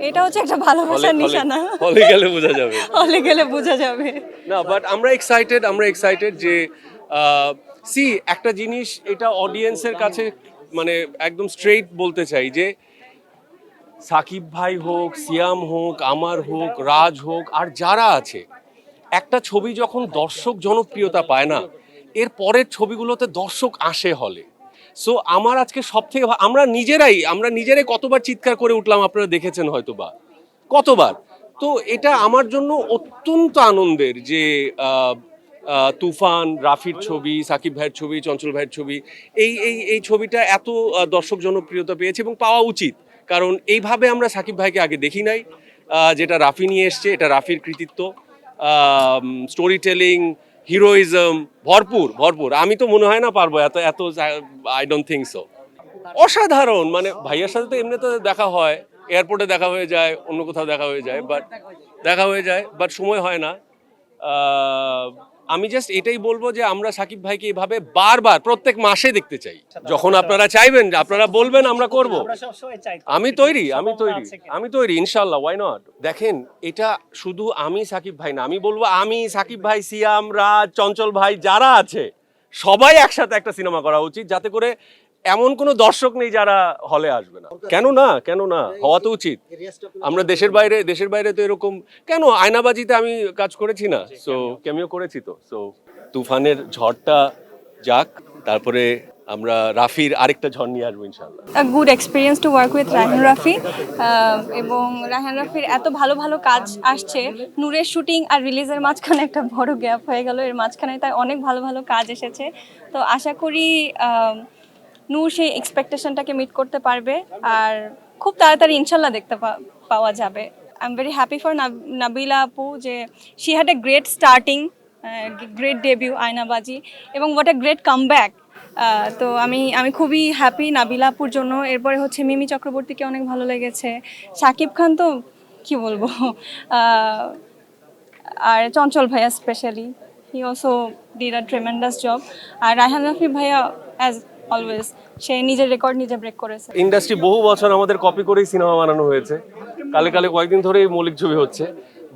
এটা হচ্ছে একটা ভালোবাসার নিশানা। হলে গেলে বোঝা যাবে। হলে গেলে বোঝা যাবে। না বাট আমরা এক্সাইটেড আমরা এক্সাইটেড যে সি একটা জিনিস এটা অডিয়েন্সের কাছে মানে একদম স্ট্রেইট বলতে চাই যে সাকিব ভাই হোক সিয়াম হোক আমার হোক রাজ হোক আর যারা আছে একটা ছবি যখন দর্শক জনপ্রিয়তা পায় না এর পরের ছবিগুলোতে দর্শক আসে হলে। সো আমার আজকে সব থেকে আমরা নিজেরাই আমরা নিজেরাই কতবার চিৎকার করে উঠলাম আপনারা দেখেছেন হয়তো বা কতবার? তো এটা আমার জন্য অত্যন্ত আনন্দের যে তুফান, রাফির ছবি, সাকিব ভাইয়ের ছবি, চঞ্চল ভাইয়ের ছবি, এই এই এই ছবিটা এত দর্শক জনপ্রিয়তা পেয়েছে এবং পাওয়া উচিত। কারণ এইভাবে আমরা সাকিব ভাইকে আগে দেখি নাই। যেটা রাফি নিয়ে এসছে, এটা রাফির কৃতিত্ব। স্টোরি টেলিং হিরোইজম, ভরপুর ভরপুর। আমি তো মনে হয় না পারব এত এত আই ডোন্ট থিঙ্ক সো অসাধারণ মানে ভাইয়ার সাথে তো এমনিতে দেখা হয় এয়ারপোর্টে দেখা হয়ে যায়, অন্য কোথাও দেখা হয়ে যায় বাট দেখা হয়ে যায় বাট সময় হয় না। আমি জাস্ট এটাই বলব যে আমরা সাকিব ভাইকে এভাবে বারবার প্রত্যেক মাসে দেখতে চাই। যখন আপনারা চাইবেন আপনারা বলবেন আমরা করব। আমি তৈরি আমি তৈরি আমি তৈরি ইনশাল্লাহ ওয়াই নট দেখেন এটা শুধু আমি সাকিব ভাই না আমি বলব আমি সাকিব ভাই সিয়াম রাজ চঞ্চল ভাই যারা আছে সবাই একসাথে একটা সিনেমা করা উচিত যাতে করে এমন কোনো দর্শক নেই যারা হলে আসবে না। কেন না? কেন না? হওয়া তো উচিত। আমরা দেশের বাইরে দেশের বাইরে তো এরকম কেন? আয়নাবাজিতে আমি কাজ করেছি না। সো ক্যামিও করেছি তো। সো তুফানের ঝড়টা যাক তারপরে আমরা রাফির আরেকটা ঝড় নিয়ে আসব ইনশাল্লাহ good experience to work with Raihan Rafi এবং রাহান রাফির এত ভালো ভালো কাজ আসছে। নূরের শুটিং আর রিলিজের মাঝখানে একটা বড় গ্যাপ হয়ে গেল। এর মাঝখানে তাই অনেক ভালো ভালো কাজ এসেছে। তো আশা করি আহ, নূর সেই এক্সপেকটেশনটাকে মিট করতে পারবে আর খুব তাড়াতাড়ি ইনশাল্লাহ দেখতে পাওয়া যাবে। I am very happy for Nabila আপু যে she had a great starting great debut Aynabaji, এবং হোয়াট এ গ্রেট কামব্যাক তো আমি আমি খুবই হ্যাপি নাবিলাপুর জন্য। এরপরে হচ্ছে মিমি চক্রবর্তীকে অনেক ভালো লেগেছে। শাকিব খান তো কি বলব? আর চঞ্চল ভাইয়া specially he also did a tremendous job আর রায়হান রাফি ভাইয়া অ্যাজ অলওয়েজ সে নিজের রেকর্ড নিজে ব্রেক করেছে। ইন্ডাস্ট্রি বহু বছর আমাদের কপি করেই সিনেমা বানানো হয়েছে। কালে কালে কয়েকদিন ধরে মৌলিক ছবি হচ্ছে।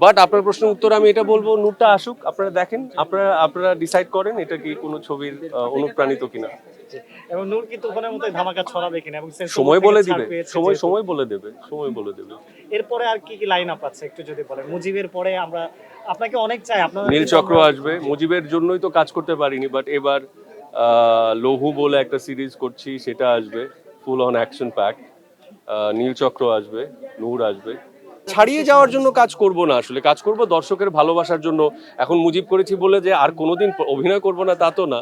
বাট আপনার প্রশ্নের উত্তর আমি এটা বলব নূরটা আসুক আপনারা দেখেন আপনারা আপনারা ডিসাইড করেন এটা কি কোনো ছবির অনুপ্রাণিত কিনা। এবং নূর কিন্তু ওখানের মতো ধামাকা ছড়াবে কিনা এবং সময় বলে দিবে সময় সময় বলে দেবে সময় বলে দেবে। এরপরে আর কি কি লাইন আপ আছে একটু যদি বলেন। মুজিবের পরে আমরা আপনাকে অনেক চাই আপনার নীল চক্র আসবে। মুজিবের জন্যই তো কাজ করতে পারিনি বাট এবার লৌহু বলে একটা সিরিজ করছি, সেটা আসবে। Full on action pack Neel Chakra আসবে, নূর আসবে। ছাড়িয়ে যাওয়ার জন্য কাজ করব না আসলে। কাজ করব দর্শকের ভালোবাসার জন্য। এখন মুজিব করেছি বলে যে আর কোনোদিন অভিনয় করব না, তা তো না।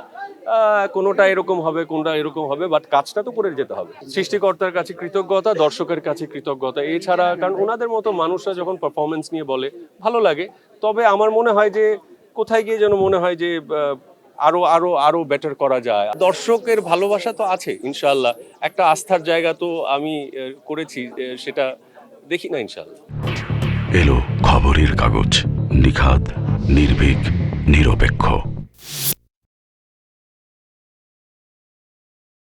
কোনোটা এরকম হবে, কোনটা এরকম হবে বাট কাজটা তো করে যেতে হবে। সৃষ্টিকর্তার কাছে কৃতজ্ঞতা, দর্শকের কাছে কৃতজ্ঞতা। এছাড়া, কারণ ওনাদের মতো মানুষরা যখন পারফরমেন্স নিয়ে বলে, ভালো লাগে। তবে আমার মনে হয় যে, কোথায় গিয়ে যেন মনে হয় যে আহ, আরও আরও আরও বেটার করা যায়। দর্শকের ভালোবাসা তো আছে ইনশাল্লাহ একটা আস্থার জায়গা তো আমি করেছি সেটা দেখি না ইনশাল্লাহ এলো খবরের কাগজ নিখাদ নির্ভীক নিরপেক্ষ।